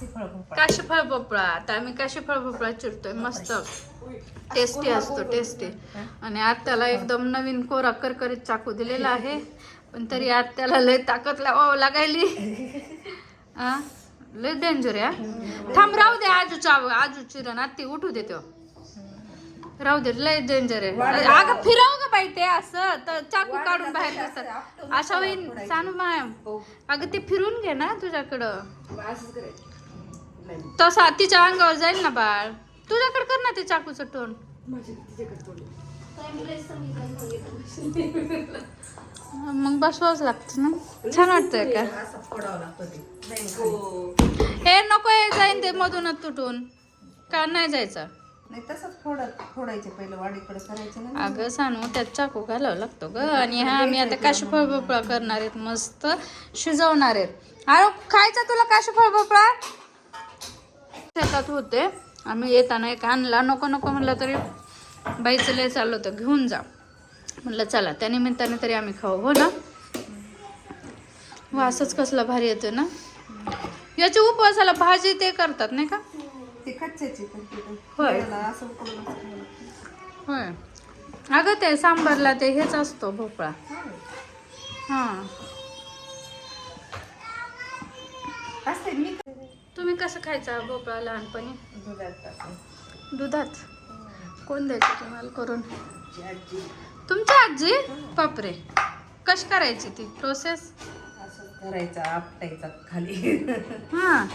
काशी फळ भोपळा भोपळा. आता आम्ही काशी फळ भोपळा चिरतोय मस्त. टेस्टी असतो टेस्टी आणि आज त्याला एकदम नवीन कोरा करकरीत चाकू दिलेला आहे. पण तरी आज त्याला लय ताकद लावावं लागायली. हा लय डेंजर आहे हा. थांब राहू दे आजूचा आजू चिरण. आत्ती उठू दे तो. राहू दे लय डेंजर आहे. अगं फिरव ग बाई ते असं. तर चाकू काढून बाहेर दिसतात अशा होईन सांगू मॅम. अगं ते फिरून घे ना तुझ्याकडं. नाही तसा तिच्या अंगावर जाईल ना बाळ. तुझ्याकडे कर ना ते चाकूचं टोन माझी तिच्याकडे तोंड मग बसवाच लागतं ना. छान वाटतंय का? असं फोडावं लागतं ते. नाही खाली. हे नको हे जाईन ते मधूनच तुटून. का नाही जायचं? नाही तसंच फोडत फोडायचे पहिलं वाडीकडे करायचं ना. अगं सांगू त्यात चाकू घालावं लागतो ग. आणि हा आम्ही आता काशीफळ भोपळा करणार आहेत मस्त शिजवणार आहेत अरे खायचा तुला काशीफळ भोपळा? शेतात होते. आम्ही येताना एक आणला. नको नको म्हणलं तरी बाईचं लय चाललं होतं. घेऊन जा. म्हणलं चला. त्या निमित्ताने तरी आम्ही खाऊ. हो ना? वासच कसला भारी येतो ना? याच्या उपवासाला भाजी ते करतात नाही का? ते कच्च्याची होय. होय. अगं ते सांबारला ते हेच असतो भोपळा. हां. असते मी तुम्ही कसं खायचा भोपळा लहानपणी? दुधात. टाकून दुधात? कोण द्यायचं तुम्हाला करून? तुमची आजी? बापरे. कशी करायची ती प्रोसेस करायचा आपटायचा खाली. हां.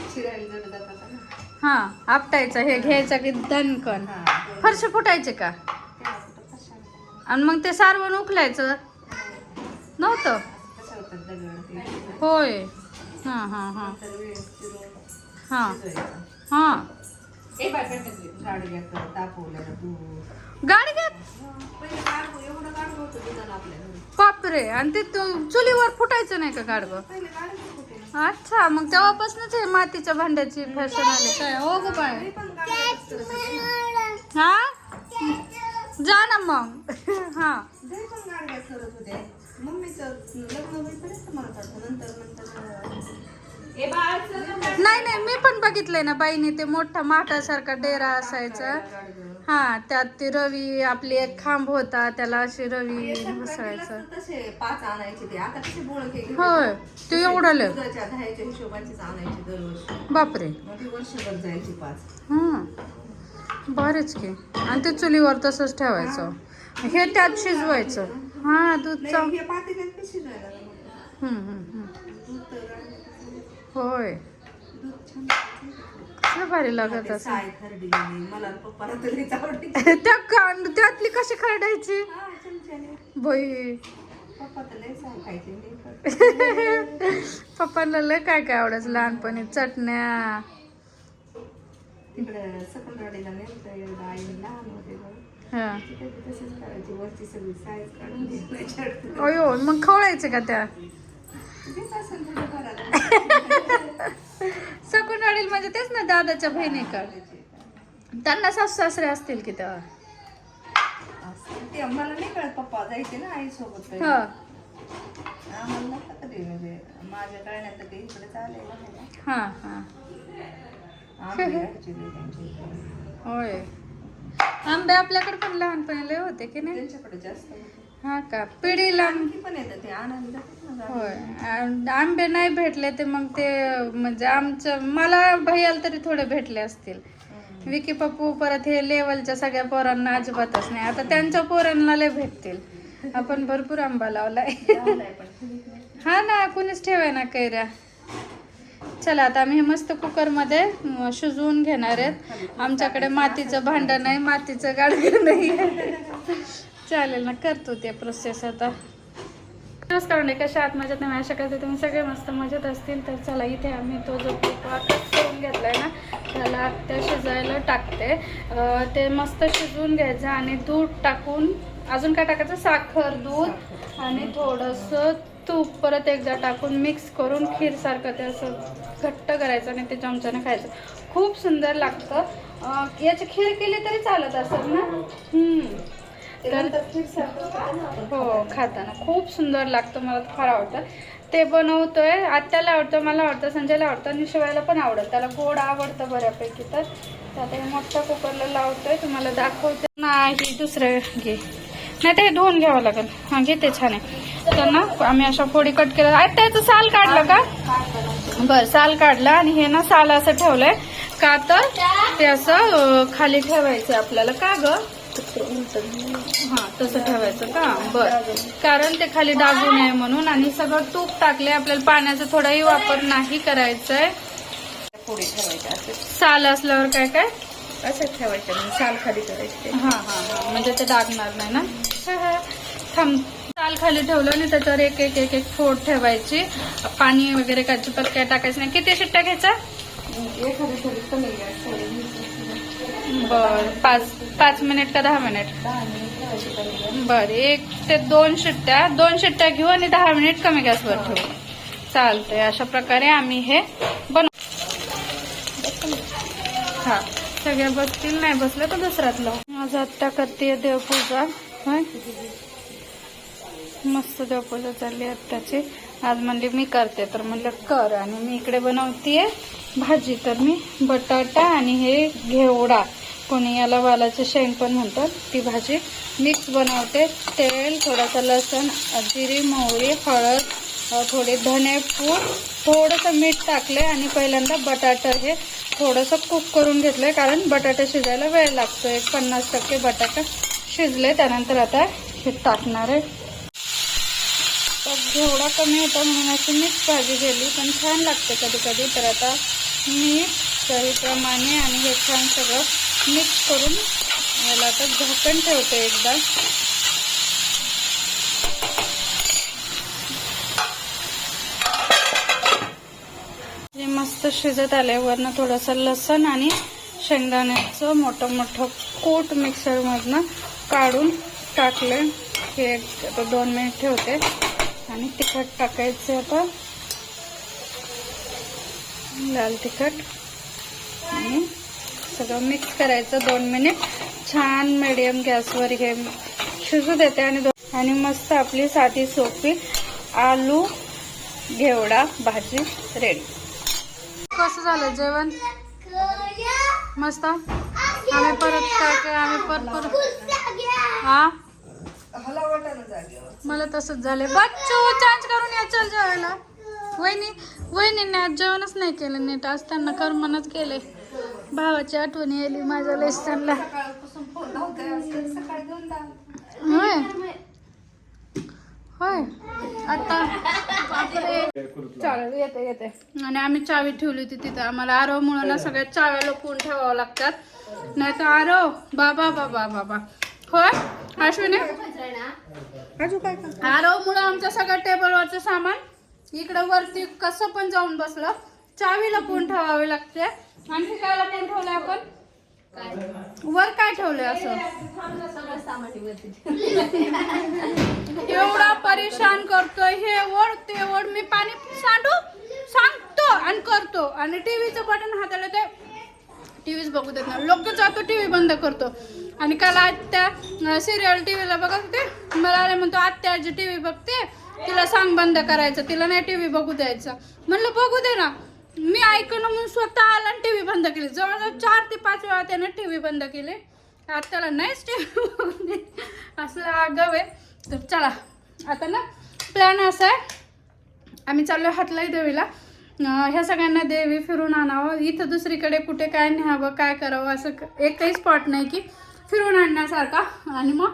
हां आपटायचं हे घ्यायचं की दणकण. हा. फरशी फुटायचे का? आणि मग ते सारवण उकलायचं नव्हतं? होय. हां हां हां. हां. हां. गाडग्यात तापवलेलं दूध गाडगं एवढं गाडगं होतं दुधाला आपल्या घरी. बापरे आणि ते चुलीवर फुटायचं नाही का गाडगं अच्छा मग तेव्हापासूनच हे मातीच्या भांड्याची फॅशन आली. काय हो गो बाय हा? जा ना मग. हा. मम्मीचं लग्न नंतर नंतर. नाही नाही मी पण बघितलंय ना बाईने ते मोठा माठासारखा डेरा असायचा. हा त्यात ती रवी आपली एक खांब होता त्याला अशी रवी बसायचं तसे पाच आणायचे ते. आता कसे बोळके होय ते एवढं लय. दुधाच्या दह्याच्या हिशोबाचीच आणायची दरवर्षी. बापरे. वर्षभर जायची पाच. हा बरेच की. आणि ते चुलीवर तसंच ठेवायचं. हे. त्यात शिजवायचं. हा हे पातेल्यात? हम्म, हम्म, हम्म. दूध तर गाडग्यात होय कसलं भारी लागत असं साय खरडलेली मला पप्पाला तर लईच आवडायची त्या कांड त्यातली कशी खरडायची हा, चमच्याने. बाई पप्पा तर लई साय खायचे मी पण. पप्पांना लय काय काय आवडायचं लहानपणी चटण्या तिकडं सकलवाडीला नेलं एकदा आई लहान होते बघ. हा तिथे बी तसंच करायची वरची सगळी सायज काढून घ्यायची. अयो मग खवळायचे का त्या देत असेल. सकून वाढील म्हणजे तेच ना दादाच्या बहिणी का त्यांना सासू सासरे असतील की तेव्हा? ते मला नाही कळत पप्पा. जायचे ना आई सोबत हा. आम्हाला नव्हतं कधी म्हणजे माझ्या कळण्यात ते इकडे चालेल हा हा. आम्ही राहायचे ते त्यांच्या इकडे. होय. आंबे आपल्याकडे पण लहानपणी लय होते की नाही? त्यांच्याकडे जास्त होते. हा का? पिढीला आणखी पण येतं ते आनंद. होय. आंबे नाही भेटले ते मग ते म्हणजे आमचं मला भैयाला तरी थोडे भेटले असतील. विकी पप्पू परत हे लेवलच्या सगळ्या पोरांना अजिबातच नाही. आता त्यांच्या पोरांना लय भेटतील. आपण भरपूर आंबा लावलाय. हा ना कुणीच ठेवाय ना कैऱ्या. चला आता आम्ही हे मस्त कुकरमध्ये शिजवून घेणार आहेत. आमच्याकडे मातीचं भांडं नाही मातीचं गाडगं नाही चालेल ना करतो ते प्रोसेस आता. नमस्कार नाही कशा आत मजात नाही आशा शकत तुम्ही सगळे मस्त मजेत असतील. तर चला इथे आम्ही तो जो पोकळा करून घेतला आहे ना त्याला त्या शिजायला टाकते. ते मस्त शिजवून घ्यायचं आणि दूध टाकून अजून काय टाकायचं? साखर दूध आणि थोडंसं तूप परत एकदा टाकून मिक्स करून खीरसारखं ते असं घट्ट करायचं आणि ते चमच्याने खायचं. खूप सुंदर लागतं. याची खीर केली तरी चालत असेल ना? हम्म. तर. हो खाताना. खूप सुंदर लागतं मला फार आवडतं. ते बनवतोय आत्याला आवडतं मला आवडतं संजयला आवडतं आणि शिवायला पण आवडतं. त्याला गोड आवडतं बऱ्यापैकी तर. आता हे मोठ्या कुकरला लावतोय तुम्हाला दाखवते. नाही दुसरं घे. नाही ते धुवून घ्यावं लागेल. हां घेते छान आहे. तर ना आम्ही अशा फोडी कट केल्या. आता त्याचं साल काढलं का? बर साल काढला आणि हे ना साल असं ठेवलंय. का तर ते असं खाली ठेवायचं आपल्याला. का ग? हा तसं ठेवायचं का? बर. कारण ते खाली दाबू नये म्हणून आणि सगळं तूप टाकले आपल्याला पाण्याचा थोडाही वापर नाही करायचाय. पोळी ठेवायची असे. साल असल्यावर काय काय? असंच ठेवायचं म्हणजे साल खाली करायची. हा हा हा. म्हणजे ते डागणार नाही ना? थांब. साल खाली ठेवलं आणि त्याच्यावर एक एक एक एक फोड ठेवायची. पाणी वगैरे काजू काय टाकायचं नाही. किती शिट्ट्या घ्यायच्या एखादी थोडी कमी गॅस बर. पाच पाच मिनिट का दहा मिनिट? दहा मिनिट ठेवायची कमी गॅस बर एक ते दोन शिट्ट्या दोन शिट्ट्या घेऊ आणि दहा मिनिट कमी गॅसवर ठेवू. चालतंय अशा प्रकारे आम्ही हे बनव हा सगळ्या बसतील नाही बसलं तर दुसऱ्यात लावू आज आत्ता करते देवपूजा होय? मस्त देवपूजा चालली आत्ताची. आज म्हणली मी करते तर म्हणलं कर आणि मी इकडे बनवतीये भाजी. तर मी बटाटा आणि हे घेवडा. कोणी याला वालाचे शेंग पण म्हणतात ती भाजी मिक्स बनवते. तेल थोडासा लसण जिरी मोहरी हळद थोडे धने पूड थोडंसं मीठ टाकले आणि पहिल्यांदा बटाटा हे थोडंसं कुक करून घेतलंय कारण बटाटा शिजायला वेळ लागतो. एक पन्नास टक्के बटाटा शिजले त्यानंतर आता हे टाकणार आहे. तर जेवढा कमी होता म्हणून अशी मिक्स भाजी केली पण छान लागते कधी कधी तर आता मीठ चवीप्रमाणे आणि हे छान सगळं मिक्स करून याला आता झाकण ठेवते एकदा. हे मस्त शिजत आले वरनं थोडंसं लसण आणि शेंगदाण्याचं मोठं मोठं कोट मिक्सरमधनं काढून टाकले हे एक आता दोन मिनिट ठेवते. आणि तिखट टाकायचे आता. लाल तिखट. आणि सगळं मिक्स करायचं दोन मिनिट छान मिडियम गॅसवर हे शिजू देते आणि आणि मस्त आपली साधी सोपी आलू घेवडा भाजी रेडी कसं झालं जेवण? मस्त? आम्ही परत काय काय आम्ही परत परत हा? मला तसंच झाले बच्चू चेंज करून या चल जेवायला. वहिनी वहिनीने आज जेवणच नाही केलं नीट. आज त्यांना कर्मनच केले भावाची आठवण आली माझ्या दोनदा होय. होय. आता चालेल येते येते. आणि आम्ही चावी ठेवली होती तिथं. आम्हाला आरव म्हणून ना सगळ्या चाव्या लपवून ठेवावं लागतात. नाही तर आरव बाबा बाबा बाबा. होय? अश्विनी? आरव मुळे आमच्या सगळ्या टेबलवरचं सामान. इकडं वरती कसं पण जाऊन बसलं. चावी कोण ठेवावे लागते? आणखी काय कोण ठेवलं आपण? वर काय ठेवलंय असं? एवढा परेशान करतोय. हे ओढ ते ओढ. मी पाणी सांडू सांगतो आणि करतो. आणि टीव्हीचं बटन हाताला ते टीव्हीच बघू देत नाही. लोक जातो टीव्ही बंद करतो. आणि काल आत्या सिरियल टीव्हीला बघत होते. मला आले म्हणतो आत्या आजी टीव्ही बघते. तिला सांग बंद करायचं. तिला नाही टीव्ही बघू द्यायचं. म्हणलं बघू दे ना. मी ऐकणं म्हणून स्वतः आला आणि टी व्ही बंद केली. जवळजवळ चार ते पाच वेळा त्यानं टी व्ही बंद केले. आत्याला नाहीच टी व्ही असं आगाव आहे. तर चला. आता ना प्लॅन असा आहे. आम्ही चाललो हातलाई देवीला. ह्या सगळ्यांना देवी फिरून आणावं. इथं दुसरीकडे कुठे काय न्यावं काय करावं असं एकही स्पॉट नाही की फिरून आणण्यासारखा. आणि मग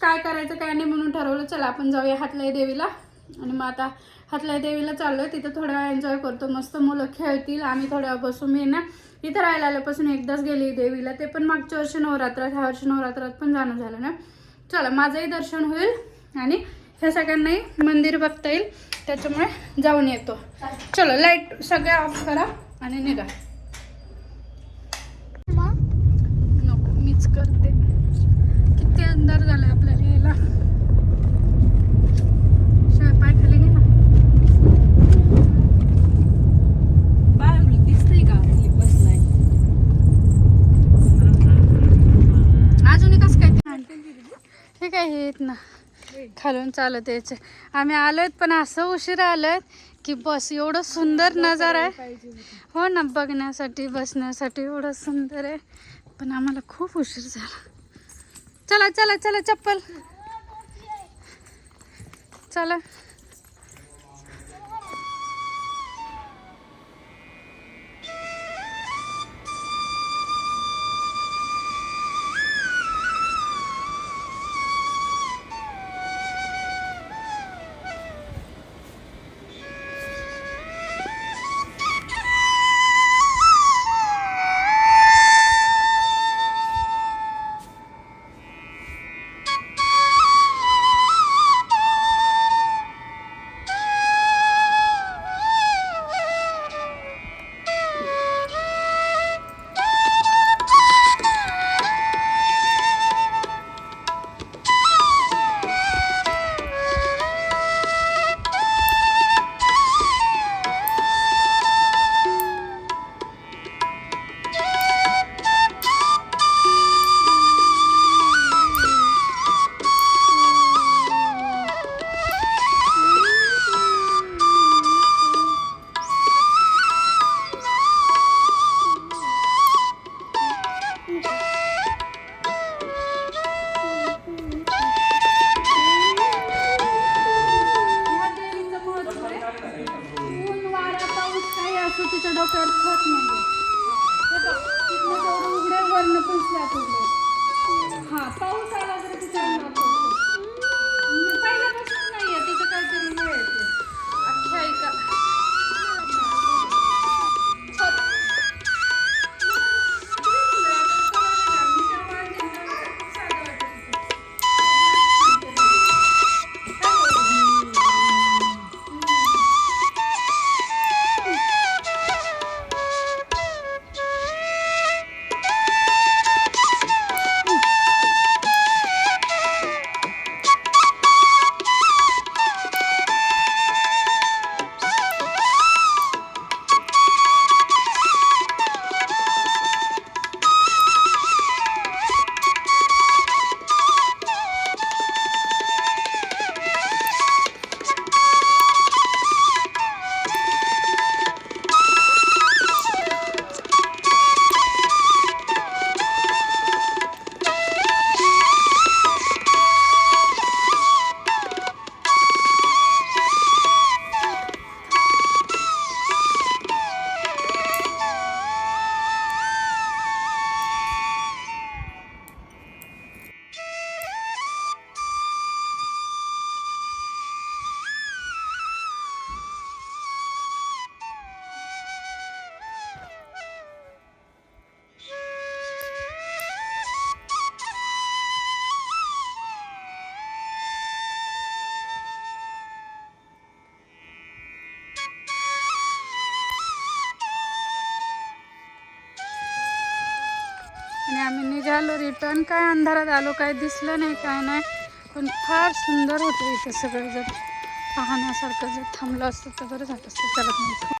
काय करायचं काय नाही म्हणून ठरवलं. चला आपण जाऊया हातलाई देवीला. आणि मग आता हातल्या देवीला चाललोय तिथं थोडा वेळ एन्जॉय करतो. मस्त मुलं खेळतील आम्ही थोड्या बसून मी ना इथं राहायला आल्यापासून एकदाच गेली देवीला. ते पण मागच्या वर्षी नवरात्रात ह्या वर्षी नवरात्रात पण जाणं झालं ना. चला माझंही दर्शन होईल आणि ह्या सगळ्यांनाही मंदिर बघता येईल. त्याच्यामुळे जाऊन येतो. चलो लाइट सगळ्या ऑफ करा आणि निघा. नको मीच करते. किती अंधार झालाय आपल्याला यायला शिवाय पाय खाली घे ना दिसतंय का बसलाय इथनं खालून चालत यायचे. आम्ही आलोय पण असं उशीर आलोय की बस एवढं सुंदर नजारा आहे. हो ना बघण्यासाठी बसण्यासाठी एवढं सुंदर आहे. पण आम्हाला खूप उशीर झाला. चला चला चला चप्पल. चला. आम्ही निघालो रिटर्न काय अंधारात आलो काय दिसलं नाही काय नाही. पण फार सुंदर होतं इथं सगळं जर पाहण्यासारखं जर थांबलं असतं तर बरं झालं असतं. चला